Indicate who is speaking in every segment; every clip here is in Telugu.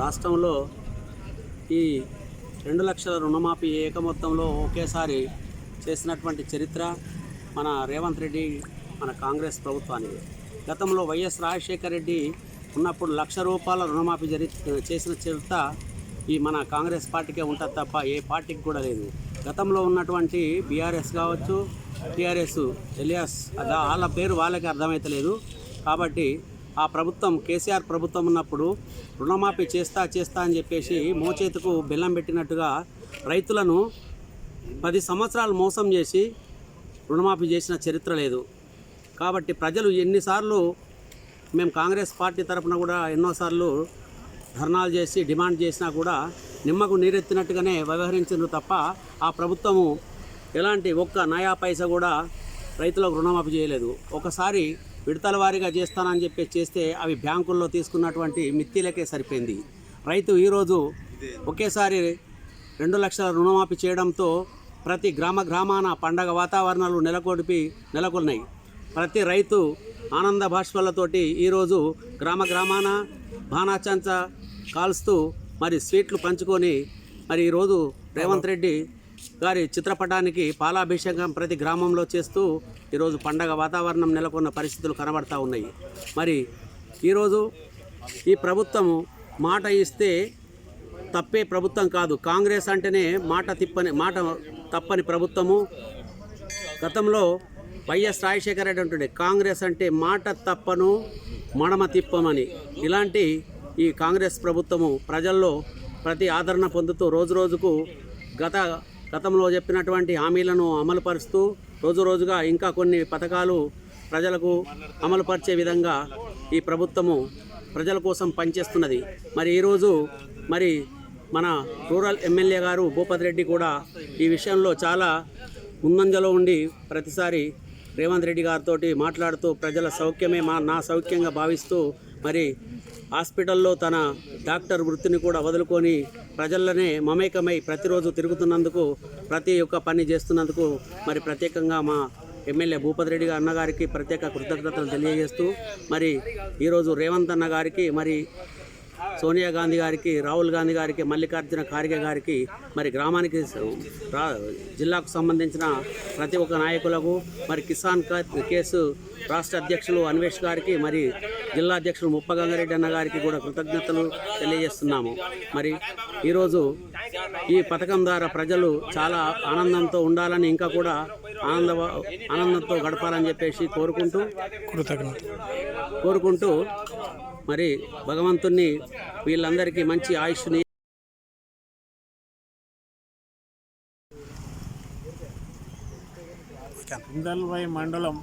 Speaker 1: రాష్ట్రంలో ఈ రెండు లక్షల రుణమాఫీ ఏక మొత్తంలో ఒకేసారి చేసినటువంటి చరిత్ర మన రేవంత్ రెడ్డి మన కాంగ్రెస్ ప్రభుత్వానికి. గతంలో వైఎస్ రాజశేఖర రెడ్డి ఉన్నప్పుడు లక్ష రూపాయల రుణమాఫీ జరి చేసిన చరిత్ర ఈ మన కాంగ్రెస్ పార్టీకే ఉంటుంది తప్ప ఏ పార్టీకి కూడా లేదు. గతంలో ఉన్నటువంటి బీఆర్ఎస్ కావచ్చు టీఆర్ఎస్ ఎలియాస్ వాళ్ళ పేరు వాళ్ళకి అర్థమైతలేదు. కాబట్టి ఆ ప్రభుత్వం కేసీఆర్ ప్రభుత్వం ఉన్నప్పుడు రుణమాఫీ చేస్తా చేస్తా అని చెప్పేసి మోచేతుకు బెల్లం పెట్టినట్టుగా రైతులను పది సంవత్సరాలు మోసం చేసి రుణమాఫీ చేసిన చరిత్ర లేదు. కాబట్టి ప్రజలు ఎన్నిసార్లు మేము కాంగ్రెస్ పార్టీ తరఫున కూడా ఎన్నోసార్లు ధర్నాలు చేసి డిమాండ్ చేసినా కూడా నిమ్మకు నీరెత్తినట్టుగానే వ్యవహరించారు తప్ప ఆ ప్రభుత్వము ఎలాంటి ఒక్క నయా పైసా కూడా రైతులకు రుణమాఫీ చేయలేదు. ఒకసారి విడతల వారీగా చేస్తానని చెప్పి చేస్తే అవి బ్యాంకుల్లో తీసుకున్నటువంటి మిత్తిలకే సరిపోయింది. రైతు ఈరోజు ఒకేసారి రెండు లక్షల రుణమాఫీ చేయడంతో ప్రతి గ్రామ గ్రామాన పండగ వాతావరణాలు నెలకొడిపి నెలకొన్నాయి ప్రతి రైతు ఆనంద భాష్పాలతోటి ఈరోజు గ్రామ గ్రామాన బాణాచంచ కాల్స్తూ మరి స్వీట్లు పంచుకొని మరి ఈరోజు రేవంత్ రెడ్డి గారి చిత్రపటానికి పాలాభిషేకం ప్రతి గ్రామంలో చేస్తూ ఈరోజు పండగ వాతావరణం నెలకొన్న పరిస్థితులు కనబడతా ఉన్నాయి. మరి ఈరోజు ఈ ప్రభుత్వము మాట ఇస్తే తప్పే ప్రభుత్వం కాదు. కాంగ్రెస్ అంటేనే మాట తిప్పని మాట తప్పని ప్రభుత్వము. గతంలో వైఎస్ రాజశేఖర రెడ్డి అంటుండే కాంగ్రెస్ అంటే మాట తప్పను మడమ తిప్పమని. ఇలాంటి ఈ కాంగ్రెస్ ప్రభుత్వము ప్రజల్లో ప్రతి ఆదరణ పొందుతూ రోజు రోజుకు గత గతంలో చెప్పినటువంటి హామీలను అమలుపరుస్తూ రోజు రోజుగా ఇంకా కొన్ని పథకాలు ప్రజలకు అమలుపరిచే విధంగా ఈ ప్రభుత్వము ప్రజల కోసం పనిచేస్తున్నది. మరి ఈరోజు మరి మన రూరల్ ఎమ్మెల్యే గారు భూపతి రెడ్డి కూడా ఈ విషయంలో చాలా ముందంజలో ఉండి ప్రతిసారి రేవంత్ రెడ్డి గారితో మాట్లాడుతూ ప్రజల సౌఖ్యమే మా నా సౌఖ్యంగా భావిస్తూ మరి హాస్పిటల్లో తన డాక్టర్ వృత్తిని కూడా వదులుకొని ప్రజల్లోనే మమేకమై ప్రతిరోజు తిరుగుతున్నందుకు ప్రతి ఒక్క పని చేస్తున్నందుకు మరి ప్రత్యేకంగా మా ఎమ్మెల్యే భూపతి రెడ్డి గారి అన్నగారికి ప్రత్యేక కృతజ్ఞతలు తెలియజేస్తూ మరి ఈరోజు రేవంత్ అన్న గారికి మరి సోనియా గాంధీ గారికి రాహుల్ గాంధీ గారికి మల్లికార్జున ఖార్గే గారికి మరి గ్రామానికి రా జిల్లాకు సంబంధించిన ప్రతి ఒక్క నాయకులకు మరి కిసాన్ కేసు రాష్ట్ర అధ్యక్షులు అన్వేష్ గారికి మరి జిల్లా అధ్యక్షులు ముప్ప గంగారెడ్డి అన్న గారికి కూడా కృతజ్ఞతలు తెలియజేస్తున్నాము. మరి ఈరోజు ఈ పథకం ద్వారా ప్రజలు చాలా ఆనందంతో ఉండాలని ఇంకా కూడా ఆనంద ఆనందంతో గడపాలని చెప్పేసి కోరుకుంటూ
Speaker 2: కృతజ్ఞత
Speaker 1: కోరుకుంటూ మరి భగవంతుణ్ణి వీళ్ళందరికీ మంచి ఆయుష్ని
Speaker 2: ఇందల్వై మండలం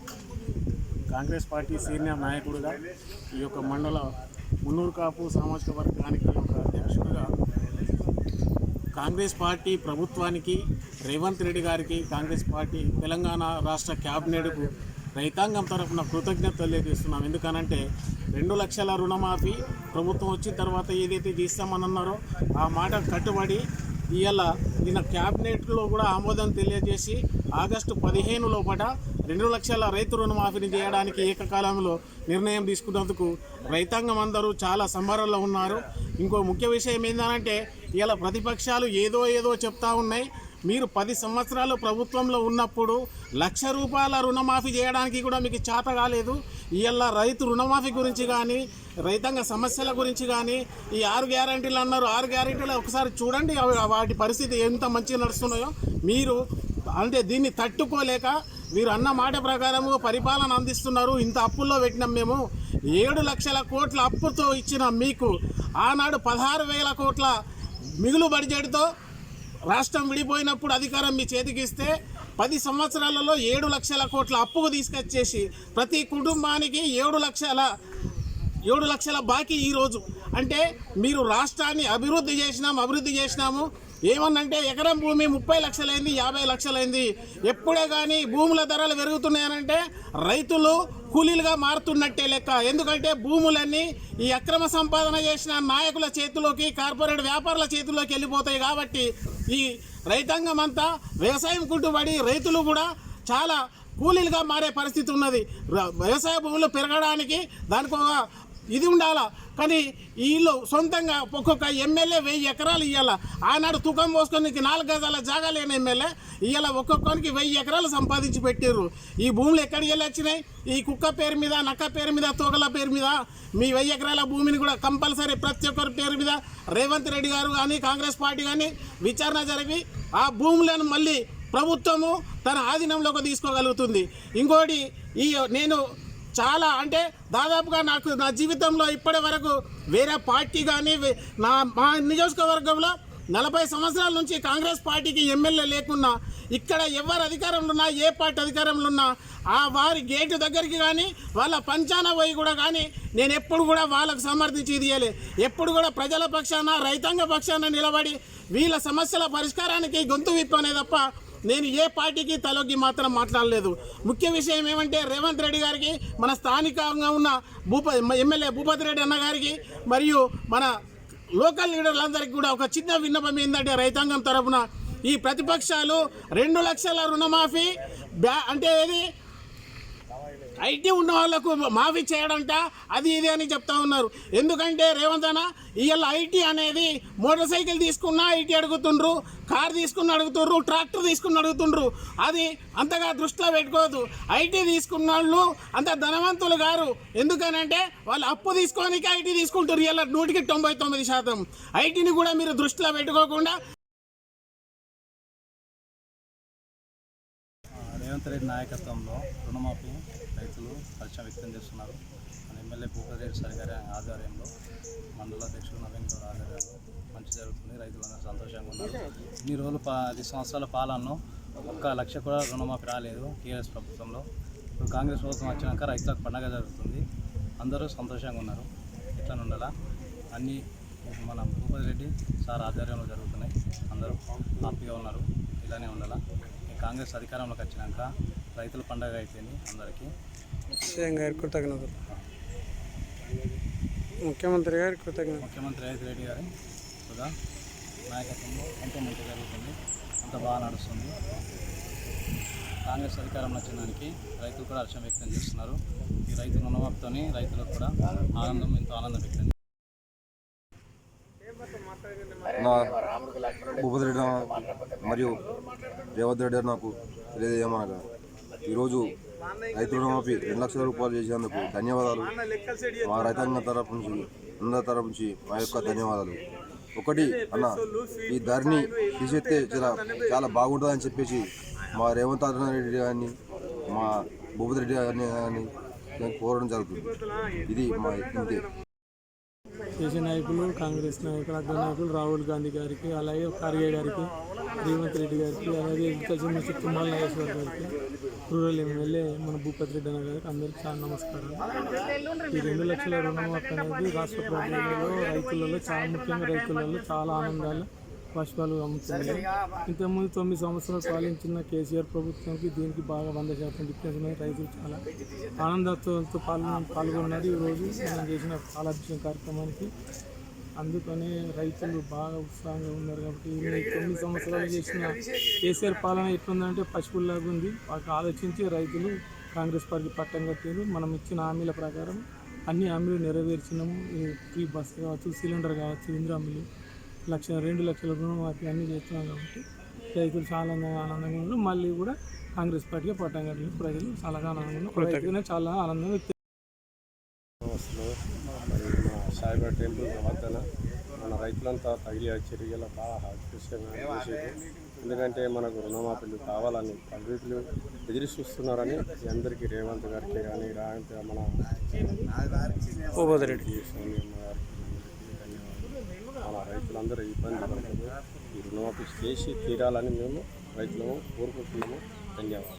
Speaker 2: కాంగ్రెస్ పార్టీ సీనియర్ నాయకుడిగా ఈ యొక్క మండల మున్నూరు కాపు సామాజిక వర్గానికి ఒక అధ్యక్షుడిగా కాంగ్రెస్ పార్టీ ప్రభుత్వానికి రేవంత్ రెడ్డి గారికి కాంగ్రెస్ పార్టీ తెలంగాణ రాష్ట్ర క్యాబినెట్కు రైతాంగం తరఫున కృతజ్ఞత తెలియజేస్తున్నాం. ఎందుకనంటే రెండు లక్షల రుణమాఫీ ప్రభుత్వం వచ్చిన తర్వాత ఏదైతే తీస్తామని అన్నారో ఆ మాట కట్టుబడి ఇవాళ నిన్న క్యాబినెట్లో కూడా ఆమోదం తెలియజేసి ఆగస్టు పదిహేను లోపల రెండు లక్షల రైతు రుణమాఫీని చేయడానికి ఏకకాలంలో నిర్ణయం తీసుకున్నందుకు రైతాంగం అందరూ చాలా సంబరాల్లో ఉన్నారు. ఇంకో ముఖ్య విషయం ఏంటంటే ఇలా ప్రతిపక్షాలు ఏదో ఏదో చెప్తా ఉన్నాయి. మీరు పది సంవత్సరాలు ప్రభుత్వంలో ఉన్నప్పుడు లక్ష రూపాయల రుణమాఫీ చేయడానికి కూడా మీకు చేత కాలేదు. ఇవాళ రైతు రుణమాఫీ గురించి కానీ రైతాంగ సమస్యల గురించి కానీ ఈ ఆరు గ్యారంటీలు అన్నారు. ఆరు గ్యారంటీలు ఒకసారి చూడండి వాటి పరిస్థితి ఎంత మంచిగా నడుస్తున్నాయో. మీరు అంటే దీన్ని తట్టుకోలేక మీరు అన్న మాట ప్రకారము పరిపాలన అందిస్తున్నారు. ఇంత అప్పుల్లో పెట్టినాం మేము. ఏడు లక్షల కోట్ల అప్పుతో ఇచ్చిన మీకు ఆనాడు పదహారు వేల కోట్ల మిగులు బడ్జెట్తో రాష్ట్రం విడిపోయినప్పుడు అధికారం మీ చేతికి ఇస్తే పది సంవత్సరాలలో ఏడు లక్షల కోట్ల అప్పుకు తీసుకొచ్చేసి ప్రతి కుటుంబానికి ఏడు లక్షల ఏడు లక్షల బాకీ ఈరోజు. అంటే మీరు రాష్ట్రాన్ని అభివృద్ధి చేసినాం అభివృద్ధి చేసినాము. ఏమన్నంటే ఎకరం భూమి ముప్పై లక్షలైంది యాభై లక్షలైంది. ఎప్పుడే కానీ భూముల ధరలు పెరుగుతున్నాయనంటే రైతులు కూలీలుగా మారుతున్నట్టే లెక్క. ఎందుకంటే భూములన్నీ ఈ అక్రమ సంపాదన చేసిన నాయకుల చేతిలోకి కార్పొరేట్ వ్యాపారుల చేతిలోకి వెళ్ళిపోతాయి కాబట్టి ఈ రైతాంగం అంతా వ్యవసాయం కుంటుబడి రైతులు కూడా చాలా కూలీలుగా మారే పరిస్థితి ఉన్నది. వ్యవసాయ భూములు పెరగడానికి దానికి ఒక ఇది ఉండాలా? కానీ వీళ్ళు సొంతంగా ఒక్కొక్క ఎమ్మెల్యే వెయ్యి ఎకరాలు ఇవ్వాల ఆనాడు తుకం పోసుకొని నాలుగు గజాల జాగా లేని ఎమ్మెల్యే ఇవాళ ఒక్కొక్కరికి వెయ్యి ఎకరాలు సంపాదించి పెట్టారు ఈ భూములు ఎక్కడికి వెళ్ళి వచ్చినాయి? ఈ కుక్క పేరు మీద నక్క పేరు మీద తోగల పేరు మీద మీ వెయ్యి ఎకరాల భూమిని కూడా కంపల్సరీ ప్రతి ఒక్కరి పేరు మీద రేవంత్ రెడ్డి గారు కానీ కాంగ్రెస్ పార్టీ కానీ విచారణ జరిపి ఆ భూములను మళ్ళీ ప్రభుత్వము తన ఆధీనంలోకి తీసుకోగలుగుతుంది. ఇంకోటి ఈ నేను చాలా అంటే దాదాపుగా నాకు నా జీవితంలో ఇప్పటి వరకు వేరే పార్టీ కానీ నా మా నియోజకవర్గంలో నలభై సంవత్సరాల నుంచి కాంగ్రెస్ పార్టీకి ఎమ్మెల్యే లేకున్నా ఇక్కడ ఎవరు అధికారంలో ఉన్నా ఏ పార్టీ అధికారంలో ఉన్నా ఆ వారి గేటు దగ్గరికి కానీ వాళ్ళ పంచాన పోయి కూడా కానీ నేను ఎప్పుడు కూడా వాళ్ళకు సమర్థించి ఇదియలే ఎప్పుడు కూడా ప్రజల పక్షాన రైతాంగ పక్షాన నిలబడి వీళ్ళ సమస్యల పరిష్కారానికి గొంతు విప్పనే తప్ప నేను ఏ పార్టీకి తలొగ్గి మాత్రం మాట్లాడలేదు. ముఖ్య విషయం ఏమంటే రేవంత్ రెడ్డి గారికి మన స్థానికంగా ఉన్న భూప ఎమ్మెల్యే భూపతి రెడ్డి అన్న గారికి మరియు మన లోకల్ లీడర్లందరికీ కూడా ఒక చిన్న విన్నపం ఏంటంటే రైతాంగం తరఫున ఈ ప్రతిపక్షాలు రెండు లక్షల రుణమాఫీ బ్యా అంటే ఏది? ఐటీ ఉన్న వాళ్ళకు మాఫీ చేయడంట అది ఇది అని చెప్తా ఉన్నారు. ఎందుకంటే రేవంత్ అన్న ఇవాళ ఐటీ అనేది మోటార్ సైకిల్ తీసుకున్నా ఐటీ అడుగుతుండ్రు కార్ తీసుకుని అడుగుతుండ్రు ట్రాక్టర్ తీసుకుని అడుగుతుండ్రు. అది అంతగా దృష్టిలో పెట్టుకోవద్దు. ఐటీ తీసుకున్న వాళ్ళు అంత ధనవంతులు గారు ఎందుకనంటే వాళ్ళు అప్పు తీసుకోనికి ఐటీ తీసుకుంటారు ఇలా నూటికి తొంభై తొమ్మిది శాతం. ఐటీని కూడా మీరు దృష్టిలో పెట్టుకోకుండా
Speaker 3: రేవంత్ రెడ్డి నాయకత్వంలో రుణమాఫీ రైతులు హర్షం వ్యక్తం చేస్తున్నారు. మన ఎమ్మెల్యే భూపతిరెడ్డి సార్ గారి ఆధ్వర్యంలో మండల అధ్యక్షుడు నవీన్ గౌడ్ ఆధ్వర్యంలో మంచి జరుగుతుంది. రైతులందరూ సంతోషంగా ఉన్నారు. ఇన్ని రోజులు పది సంవత్సరాల పాలనలో ఒక్క లక్ష కూడా రుణమాఫీ రాలేదు టీఆర్ఎస్ ప్రభుత్వంలో. ఇప్పుడు కాంగ్రెస్ ప్రభుత్వం వచ్చినాక రైతులకు పండగ జరుగుతుంది. అందరూ సంతోషంగా ఉన్నారు. ఇట్లా ఉండాలా అన్నీ మన భూపతి రెడ్డి సార్ ఆధ్వర్యంలో జరుగుతున్నాయి. అందరూ హ్యాపీగా ఉన్నారు. ఇలానే ఉండాలా? కాంగ్రెస్ అధికారంలోకి వచ్చినాక రైతుల పండగ అయిపోయింది అందరికీ.
Speaker 4: సీఎం గారి కృతజ్ఞతలు. ముఖ్యమంత్రి గారి కృతజ్ఞతలు.
Speaker 3: ముఖ్యమంత్రి రేవంత్ రెడ్డి గారి కూడా నాయకత్వంలో ఎంతో మంచి జరుగుతుంది అంత బాగా నడుస్తుంది. కాంగ్రెస్ అధికారంలో వచ్చినానికి రైతులు కూడా హర్షం వ్యక్తం చేస్తున్నారు. ఈ రైతు రుణమాఫీతోని రైతులకు కూడా ఆనందం ఎంతో ఆనందం వ్యక్తం
Speaker 5: నా భూపతి రెడ్డి మరియు రేవంత్ రెడ్డి గారు నాకు తెలియజేయమనగా ఈరోజు రైతు రుణమాఫీ రెండు లక్షల రూపాయలు చేసేందుకు ధన్యవాదాలు. మా రైతాంగం తరపు నుంచి అందరి తరపు నుంచి మా యొక్క ధన్యవాదాలు. ఒకటి అన్న ఈ ధరని తీసేస్తే చాలా చాలా బాగుంటుందని చెప్పేసి మా రేవంత్ రెడ్డి గారిని మా భూపతి రెడ్డి గారిని కానీ నేను కోరడం జరుగుతుంది. ఇది మా ఇంతే.
Speaker 4: దేశ నాయకులు కాంగ్రెస్ నాయకులు అగ్ర నాయకులు రాహుల్ గాంధీ గారికి అలాగే ఖర్గే గారికి రేవంత్ రెడ్డి గారికి అలాగే అగ్రికల్చర్ మినిస్టర్ తుమ్మల నాగేశ్వర్ గారికి రూరల్ ఎమ్మెల్యే మన భూపతి రెడ్డి అన్న గారికి అందరికీ చాలా నమస్కారం ఈ రెండు లక్షల రుణమాఫీ అనేది రాష్ట్ర ప్రభుత్వంలో రైతులలో చాలా ముఖ్యంగా రైతులలో చాలా ఆనందాలు పుష్పాలు అమ్ముతుంది ఇంతకుముందు తొమ్మిది సంవత్సరాలు పాలించిన కేసీఆర్ ప్రభుత్వంకి దీనికి బాగా వంద శాతం డిఫరెన్స్ ఉన్నది రైతులు చాలా ఆనందంతో పాల్గొ పాల్గొన్నారు. ఈరోజు మనం చేసిన పాలాభిషేకం కార్యక్రమానికి అందుకని రైతులు బాగా ఉత్సాహంగా ఉన్నారు కాబట్టి కొన్ని తొమ్మిది సంవత్సరాలు చేసిన కేసీఆర్ పాలన ఎట్లుందంటే పశువుల్లాగా ఉంది. వాటిని ఆలోచించి రైతులు కాంగ్రెస్ పార్టీ పట్టం కట్టారు మనం ఇచ్చిన హామీల ప్రకారం అన్ని హామీలు నెరవేర్చినాము. ఫ్రీ బస్ కావచ్చు సిలిండర్ కావచ్చు ఇందిరామిలు లక్ష రెండు లక్షల రుణమాఫీ అన్నీ చేస్తున్నాం కాబట్టి రైతులు చాలా ఆనందంగా ఉన్నారు. మళ్ళీ కూడా కాంగ్రెస్ పార్టీకి పట్టం కట్టిన ప్రజలు చాలా ఆనందంగా ఉన్నారు. చాలా ఆనందంగా వ్యక్తం
Speaker 6: అసలు మరి మన సాయిబాబా టెంపుల్ వద్దన మన రైతులంతా తగిలి చేసేది ఎందుకంటే మనకు రుణమాఫీలు కావాలని రైతులు ఎదురు చూస్తున్నారని అందరికీ రేవంత్ గారికి కానీ రేవంత్ మన
Speaker 4: రెడ్డి
Speaker 6: మన రైతులందరూ ఇబ్బంది పడతారు ఈ రుణమాఫీ చేసి తీరాలని మేము రైతులను కోరుకుంటున్నాము. ధన్యవాదాలు.